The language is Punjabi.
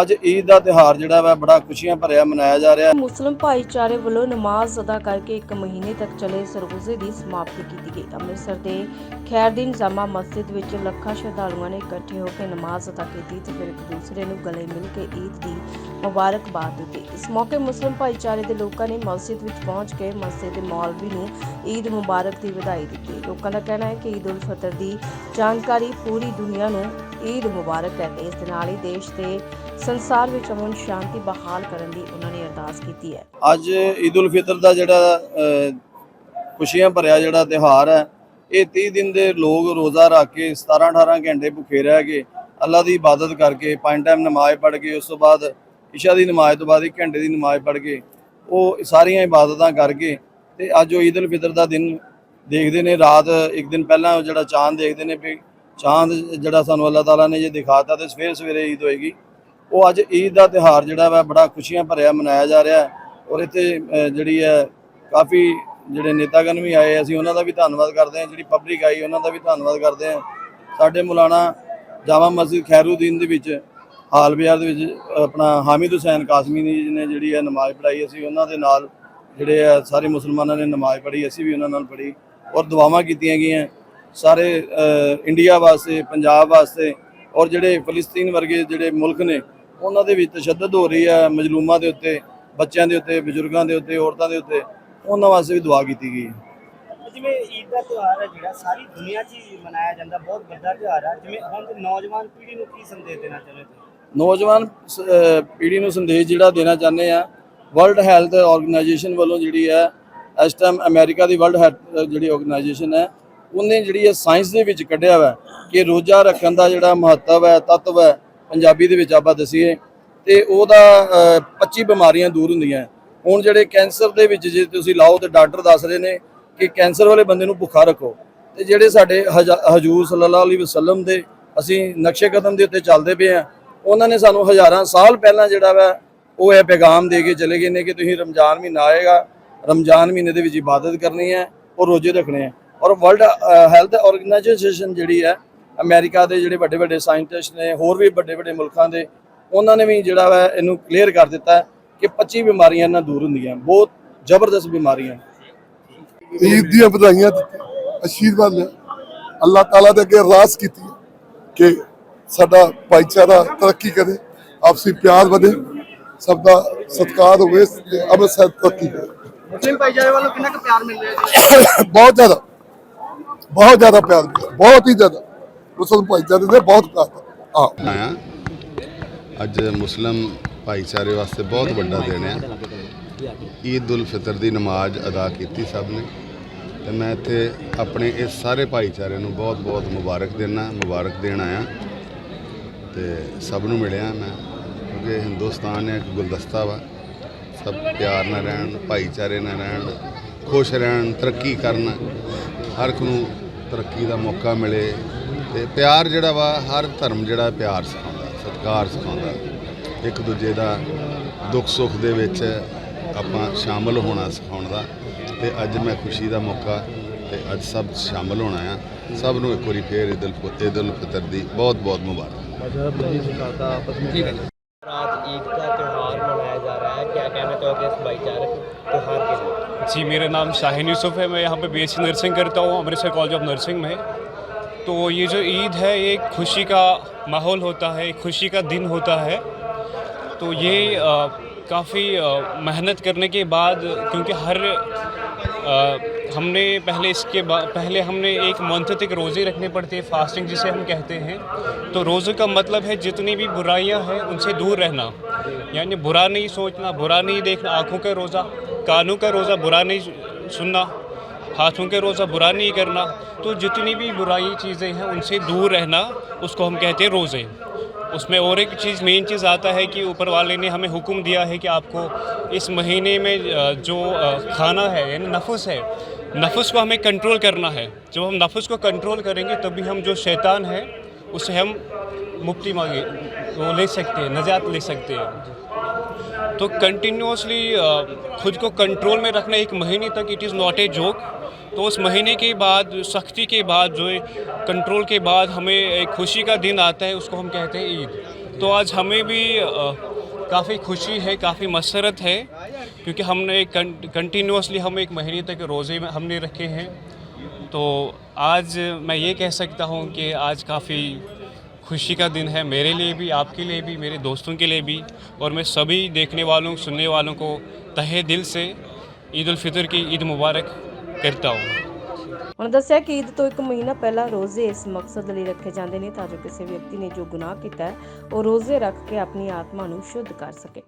ਅੱਜ ਈਦ ਦਾ ਤਿਉਹਾਰ ਜਿਹੜਾ ਵਾ ਬੜਾ ਖੁਸ਼ੀਆਂ ਭਰਿਆ ਮਨਾਇਆ ਜਾ ਰਿਹਾ। ਹੈ ਮੁਸਲਿਮ ਭਾਈਚਾਰੇ ਵੱਲੋਂ ਨਮਾਜ਼ ਅਦਾ ਕਰਕੇ ਇੱਕ ਮਹੀਨੇ ਤੱਕ ਚੱਲੇ ਸਰਗੋਜ਼ੇ ਦੀ ਸਮਾਪਤੀ ਕੀਤੀ ਗਈ। ਅੰਮ੍ਰਿਤਸਰ ਦੇ ਖੈਰਦੀਨ ਜਾਮਾ ਮਸਜਿਦ ਵਿੱਚ ਲੱਖਾਂ ਸ਼ਰਧਾਲੂਆਂ ਨੇ ਇਕੱਠੇ ਹੋ ਕੇ ਨਮਾਜ਼ ਅਦਾ ਕੀਤੀ ਤੇ ਫਿਰ ਇੱਕ ਦੂਸਰੇ ਨੂੰ ਗਲੇ ਮਿਲ ਕੇ ਈਦ ਦੀ ਮੁਬਾਰਕਬਾਦ ਦਿੱਤੀ। ਇਸ ਮੌਕੇ ਮੁਸਲਿਮ ਭਾਈਚਾਰੇ ਦੇ ਲੋਕਾਂ ਨੇ ਮਸਜਿਦ ਵਿੱਚ ਪਹੁੰਚ ਕੇ ਮਸਜਿਦ ਦੇ ਮੌਲਵੀ ਨੂੰ ਈਦ ਮੁਬਾਰਕ ਦੀ ਵਧਾਈ ਦਿੱਤੀ। ਲੋਕਾਂ ਦਾ ਕਹਿਣਾ ਹੈ ਕਿ ਈਦ ਉਲ ਫਤਰ ਦੀ ਜਾਣਕਾਰੀ ਪੂਰੀ ਦੁਨੀਆ ਨੂੰ ਈਦ ਮੁਬਾਰਕ ਹੈ ਇਸ ਦੇ ਨਾਲ ਹੀ ਦੇਸ਼ ਤੇ ਸੰਸਾਰ ਵਿੱਚ ਅਮਨ ਸ਼ਾਂਤੀ ਬਹਾਲ ਕਰਨ ਦੀ ਉਹਨਾਂ ਨੇ ਅਰਦਾਸ ਕੀਤੀ ਹੈ। ਅੱਜ ਈਦ ਉਲ ਫਿਤਰ ਦਾ ਜਿਹੜਾ ਖੁਸ਼ੀਆਂ ਭਰਿਆ ਜਿਹੜਾ ਤਿਉਹਾਰ ਹੈ, ਇਹ 30 ਦਿਨ ਦੇ ਲੋਕ ਰੋਜ਼ਾ ਰੱਖ ਕੇ 17 18 ਘੰਟੇ ਭੁੱਖੇ ਰਹਿ ਕੇ ਅੱਲਾ ਦੀ ਇਬਾਦਤ ਕਰਕੇ ਪੰਜ ਟਾਈਮ ਨਮਾਜ਼ ਪੜ੍ਹ ਕੇ, ਉਸ ਤੋਂ ਬਾਅਦ ਇਸ਼ਾ ਦੀ ਨਮਾਜ਼ ਤੋਂ ਬਾਅਦ 1 ਘੰਟੇ ਦੀ ਨਮਾਜ਼ ਪੜ੍ਹ ਕੇ ਉਹ ਸਾਰੀਆਂ ਇਬਾਦਤਾਂ ਕਰਕੇ ਤੇ ਅੱਜ ਉਹ ਈਦ ਉਲ ਫਿਤਰ ਦਾ ਦਿਨ ਦੇਖਦੇ ਨੇ, ਰਾਤ ਇੱਕ ਦਿਨ ਪਹਿਲਾਂ ਜਿਹੜਾ ਚਾਂਦ ਦੇਖਦੇ ਨੇ ਵੀ ਚਾਂਦ ਜਿਹੜਾ ਸਾਨੂੰ ਅੱਲਾਹ ਤਾਲਾ ਨੇ ਜੇ ਦਿਖਾਤਾ ਤੇ ਸਵੇਰ ਸਵੇਰੇ ਈਦ ਹੋਏਗੀ। ਉਹ ਅੱਜ ਈਦ ਦਾ ਤਿਉਹਾਰ ਜਿਹੜਾ ਵਾ ਬੜਾ ਖੁਸ਼ੀਆਂ ਭਰਿਆ ਮਨਾਇਆ ਜਾ ਰਿਹਾ ਔਰ ਇੱਥੇ ਜਿਹੜੀ ਹੈ ਕਾਫੀ ਜਿਹੜੇ ਨੇਤਾਗਣ ਵੀ ਆਏ ਅਸੀਂ ਉਹਨਾਂ ਦਾ ਵੀ ਧੰਨਵਾਦ ਕਰਦੇ ਹਾਂ, ਜਿਹੜੀ ਪਬਲਿਕ ਆਈ ਉਹਨਾਂ ਦਾ ਵੀ ਧੰਨਵਾਦ ਕਰਦੇ ਹਾਂ। ਸਾਡੇ ਮੌਲਾਨਾ ਜਾਮਾ ਮਸਜਿਦ ਖੈਰੂਦੀਨ ਦੇ ਵਿੱਚ, ਹਾਲ ਬਾਜ਼ਾਰ ਦੇ ਵਿੱਚ, ਆਪਣਾ ਹਾਮਿਦ ਹੁਸੈਨ ਕਾਸਮੀ ਜੀ ਨੇ ਜਿਹੜੀ ਹੈ ਨਮਾਜ਼ ਪੜ੍ਹਾਈ, ਅਸੀਂ ਉਹਨਾਂ ਦੇ ਨਾਲ ਜਿਹੜੇ ਆ ਸਾਰੇ ਮੁਸਲਮਾਨਾਂ ਨੇ ਨਮਾਜ਼ ਪੜ੍ਹੀ, ਅਸੀਂ ਵੀ ਉਹਨਾਂ ਨਾਲ ਪੜ੍ਹੀ ਔਰ ਦੁਆਵਾਂ ਕੀਤੀਆਂ ਗਈਆਂ। ਸਾਰੇ ਇੰਡੀਆ ਵਾਸਤੇ, ਪੰਜਾਬ ਵਾਸਤੇ ਔਰ ਜਿਹੜੇ ਫਲਸਤੀਨ ਵਰਗੇ ਜਿਹੜੇ ਮੁਲਕ ਨੇ ਉਹਨਾਂ ਦੇ ਵਿੱਚ ਤਸ਼ੱਦਦ ਹੋ ਰਹੀ ਹੈ ਮਜਲੂਮਾਂ ਦੇ ਉੱਤੇ ਬੱਚਿਆਂ ਦੇ ਉੱਤੇ ਬਜ਼ੁਰਗਾਂ ਦੇ ਉੱਤੇ ਔਰਤਾਂ ਦੇ ਉੱਤੇ ਉਹਨਾਂ ਵਾਸਤੇ ਵੀ ਦੁਆ ਕੀਤੀ ਗਈ ਹੈ। ਜਿਵੇਂ ਈਦ ਦਾ ਤਿਉਹਾਰ ਹੈ ਜਿਹੜਾ ਸਾਰੀ ਦੁਨੀਆ 'ਚ ਹੀ ਮਨਾਇਆ ਜਾਂਦਾ ਬਹੁਤ ਵੱਡਾ ਤਿਉਹਾਰ ਹੈ ਜਿਵੇਂ ਹੁਣ ਨੌਜਵਾਨ ਪੀੜ੍ਹੀ ਨੂੰ ਕੀ ਸੰਦੇਸ਼ ਦੇਣਾ ਚਾਹੁੰਦੇ ਹੋ ਨੌਜਵਾਨ ਪੀੜ੍ਹੀ ਨੂੰ ਸੰਦੇਸ਼ ਜਿਹੜਾ ਦੇਣਾ ਚਾਹੁੰਦੇ ਆ ਵਰਲਡ ਹੈਲਥ ਆਰਗੇਨਾਈਜੇਸ਼ਨ ਵੱਲੋਂ ਜਿਹੜੀ ਹੈ ਇਸ ਟਾਈਮ ਅਮਰੀਕਾ ਦੀ ਵਰਲਡ ਹੈਲਥ ਜਿਹੜੀ ਆਰਗੇਨਾਈਜੇਸ਼ਨ ਹੈ ਉਹਨੇ ਜਿਹੜੀ ਹੈ ਸਾਇੰਸ ਦੇ ਵਿੱਚ ਕੱਢਿਆ ਵਾ ਕਿ ਰੋਜ਼ਾ ਰੱਖਣ ਦਾ ਜਿਹੜਾ ਮਹੱਤਵ ਹੈ ਤੱਤਵ ਹੈ ਪੰਜਾਬੀ ਦੇ ਵਿੱਚ ਆਪਾਂ ਦਸੀਏ ਤੇ ਉਹਦਾ ਅਹ, 25 ਬਿਮਾਰੀਆਂ ਦੂਰ ਹੁੰਦੀਆਂ ਹੁਣ ਜਿਹੜੇ ਕੈਂਸਰ ਦੇ ਵਿੱਚ ਜੇ ਤੁਸੀਂ ਲਾਓ ਤੇ ਡਾਕਟਰ ਦੱਸ ਰਹੇ ਨੇ ਕਿ ਕੈਂਸਰ ਵਾਲੇ ਬੰਦੇ ਨੂੰ ਭੁੱਖਾ ਰੱਖੋ। ਤੇ ਜਿਹੜੇ ਸਾਡੇ ਹਜਾ- ਹਜੂਰ ਸੱਲੱਲਾਹੁ ਅਲੈਹਿ ਵਸੱਲਮ ਦੇ ਅਸੀਂ ਨਕਸ਼ੇ ਕਦਮ ਦੇ ਉੱਤੇ ਚੱਲਦੇ ਪਏ ਆ ਉਹਨਾਂ ਨੇ ਸਾਨੂੰ ਹਜ਼ਾਰਾਂ ਸਾਲ ਪਹਿਲਾਂ ਜਿਹੜਾ ਵਾ ਉਹ ਇਹ ਪੈਗਾਮ ਦੇ ਕੇ ਚਲੇ ਗਏ ਨੇ ਕਿ ਤੁਸੀਂ ਰਮਜ਼ਾਨ ਮਹੀਨਾ ਆਏਗਾ ਰਮਜ਼ਾਨ ਮਹੀਨੇ ਦੇ ਵਿੱਚ ਇਬਾਦਤ ਕਰਨੀ ਹੈ ਉਹ ਰੋਜ਼ੇ ਰੱਖਣੇ ਆ ਔਰ ਵਰਲਡ ਹੈਲਥ ਆਰਗੇਨਾਈਜੇਸ਼ਨ ਜਿਹੜੀ ਹੈ ਅਮਰੀਕਾ ਦੇ ਜਿਹੜੇ ਵੱਡੇ ਵੱਡੇ ਸਾਇੰਟਿਸਟ ਨੇ ਹੋਰ ਵੀ ਵੱਡੇ ਵੱਡੇ ਮੁਲਕਾਂ ਦੇ ਉਹਨਾਂ ਨੇ ਵੀ ਜਿਹੜਾ ਵਾ ਇਹਨੂੰ ਕਲੀਅਰ ਕਰ ਦਿੱਤਾ ਹੈ ਕਿ 25 ਬਿਮਾਰੀਆਂ ਇਹਨਾਂ ਦੂਰ ਹੁੰਦੀਆਂ ਬਹੁਤ ਜ਼ਬਰਦਸਤ ਬਿਮਾਰੀਆਂ। ਈਦ ਦੀਆਂ ਵਧਾਈਆਂ ਅਸ਼ੀਰਵਾਦ ਲਿਆ। ਅੱਲਾਹ ਤਾਲਾ ਦੇ ਅੱਗੇ ਅਰਦਾਸ ਕੀਤੀ ਹੈ ਕਿ ਸਾਡਾ ਭਾਈਚਾਰਾ ਤਰੱਕੀ ਕਰੇ ਆਪਸੀ ਪਿਆਰ ਵਧੇ ਸਭ ਦਾ ਸਤਿਕਾਰ ਹੋਵੇ ਅੰਮ੍ਰਿਤਸਰ ਤਰੱਕੀ ਕਰੇ। ਮੁਸਲਿਮ ਭਾਈਚਾਰੇ ਵੱਲੋਂ ਕਿੰਨਾ ਕੁ ਪਿਆਰ ਮਿਲ ਰਿਹਾ ਜੀ? ਬਹੁਤ ਜ਼ਿਆਦਾ। ਬਹੁਤ ਜ਼ਿਆਦਾ ਪਿਆਰ ਦਿੱਤਾ ਬਹੁਤ ਹੀ ਜ਼ਿਆਦਾ। ਮੁਸਲਮਾਨ ਭਾਈਚਾਰੇ ਦੇ ਬਹੁਤ ਪਿਆਰ ਹਾਂ ਅੱਜ ਮੁਸਲਮ ਭਾਈਚਾਰੇ ਵਾਸਤੇ ਬਹੁਤ ਵੱਡਾ ਦਿਨ ਹੈ। ਈਦ ਉਲ ਫਿਤਰ ਦੀ ਨਮਾਜ਼ ਅਦਾ ਕੀਤੀ ਸਭ ਨੇ। ਤੇ ਮੈਂ ਇੱਥੇ ਆਪਣੇ ਇਸ ਸਾਰੇ ਭਾਈਚਾਰੇ ਨੂੰ ਬਹੁਤ-ਬਹੁਤ ਮੁਬਾਰਕ ਦੇਣਾ ਮੁਬਾਰਕ ਦੇਣ ਆਇਆ। ਤੇ ਸਭ ਨੂੰ ਮਿਲਿਆ ਮੈਂ, ਕਿਉਂਕਿ ਹਿੰਦੁਸਤਾਨ ਇੱਕ ਗੁਲਦਸਤਾ ਵਾ। ਸਭ ਪਿਆਰ ਨਾਲ ਰਹਿਣ, ਭਾਈਚਾਰੇ ਨਾਲ ਰਹਿਣ, ਖੁਸ਼ ਰਹਿਣ, ਤਰੱਕੀ ਕਰਨ। ਹਰ ਇੱਕ ਨੂੰ ਤਰੱਕੀ ਦਾ ਮੌਕਾ ਮਿਲੇ ਤੇ ਪਿਆਰ ਜਿਹੜਾ ਵਾ, ਹਰ ਧਰਮ ਜਿਹੜਾ ਪਿਆਰ ਸਿਖਾਉਂਦਾ, ਸਤਿਕਾਰ ਸਿਖਾਉਂਦਾ। ਇੱਕ ਦੂਜੇ ਦਾ ਦੁੱਖ ਸੁੱਖ ਦੇ ਵਿੱਚ ਆਪਾਂ ਸ਼ਾਮਲ ਹੋਣਾ ਸਿਖਾਉਣ ਦਾ। ਤੇ ਅੱਜ ਮੈਂ ਖੁਸ਼ੀ ਦਾ ਮੌਕਾ ਤੇ ਅੱਜ ਸਭ ਸ਼ਾਮਲ ਹੋਣਾ ਆ। ਸਭ ਨੂੰ ਇੱਕ ਵਾਰੀ ਫੇਰ ਈਦ ਉਲ ਈਦ ਉਲ ਫਿਤਰ ਦੀ ਬਹੁਤ ਬਹੁਤ ਮੁਬਾਰਕ ਰਾਤ ਈਦ ਦਾ ਤਿਉਹਾਰ ਮਨਾਇਆ ਜਾ ਰਿਹਾ ਹੈ। ਕੀ ਕਹਿਣਾ ਚਾਹੋਗੇ ਇਸ ਭਾਈਚਾਰਕ ਤਿਉਹਾਰ ਕੇ जी मेरा नाम शाहिन यूसुफ है। मैं यहाँ पे बी नर्सिंग करता हूँ अमृतसर कॉलेज ऑफ़ नर्सिंग में। तो ये जो ईद है ये खुशी का माहौल होता है खुशी का दिन होता है। तो ये काफ़ी मेहनत करने के बाद क्योंकि हर अ, हमने पहले इसके पहले हमने एक मंथ तक रोज़े रखने पड़ते हैं फास्टिंग जिसे हम कहते हैं। तो रोज़े का मतलब है जितनी भी बुराइयाँ हैं उनसे दूर रहना। यानी बुरा नहीं सोचना बुरा नहीं देखना आँखों का रोज़ा। कानों का रोज़ा बुरा नहीं सुनना, हाथों के रोज़ा बुरा नहीं करना तो जितनी भी बुराई चीज़ें हैं उनसे दूर रहना, उसको हम कहते हैं रोज़े। उसमें और एक चीज़, मेन चीज़ आता है कि ऊपर वाले ने हमें हुक्म दिया है कि आपको इस महीने में जो खाना है, यानी नफस है, नफस को हमें कंट्रोल करना है। जब हम नफस को कंट्रोल करेंगे, तभी हम जो शैतान है उससे हम मुक्ति मांगे वो ले सकते हैं, नजात ले सकते हैं। तो कंटिन्यूसली खुद को कंट्रोल में रखना एक महीने तक it is not a joke तो उस महीने के बाद, सख्ती के बाद, जो कंट्रोल के बाद हमें एक खुशी का दिन आता है, उसको हम कहते हैं ईद। तो आज हमें भी काफ़ी खुशी है, काफ़ी मसरत है, क्योंकि हमने एक कंटिन्यूसली हम एक महीने तक रोज़े में हमने रखे हैं। तो आज मैं ये कह सकता हूँ कि आज काफ़ी खुशी का दिन है मेरे लिए भी आपके लिए भी मेरे दोस्तों के लिए भी और मैं सभी देखने वालों सुनने वालों को तहे दिल से ईद उल फितर की ईद मुबारक करता हूँ ਉਹਨਾਂ ਦੱਸਿਆ ਕਿ ਈਦ ਤੋਂ ਇੱਕ ਮਹੀਨਾ ਪਹਿਲਾਂ ਰੋਜ਼ੇ ਇਸ ਮਕਸਦ ਲਈ ਰੱਖੇ ਜਾਂਦੇ ਨੇ ਤਾਂ ਜੋ ਕਿਸੇ ਵਿਅਕਤੀ ਨੇ ਜੋ ਗੁਨਾਹ ਕੀਤਾ ਹੈ ਉਹ ਰੋਜ਼ੇ ਰੱਖ ਕੇ ਆਪਣੀ ਆਤਮਾ ਨੂੰ ਸ਼ੁੱਧ ਕਰ ਸਕੇ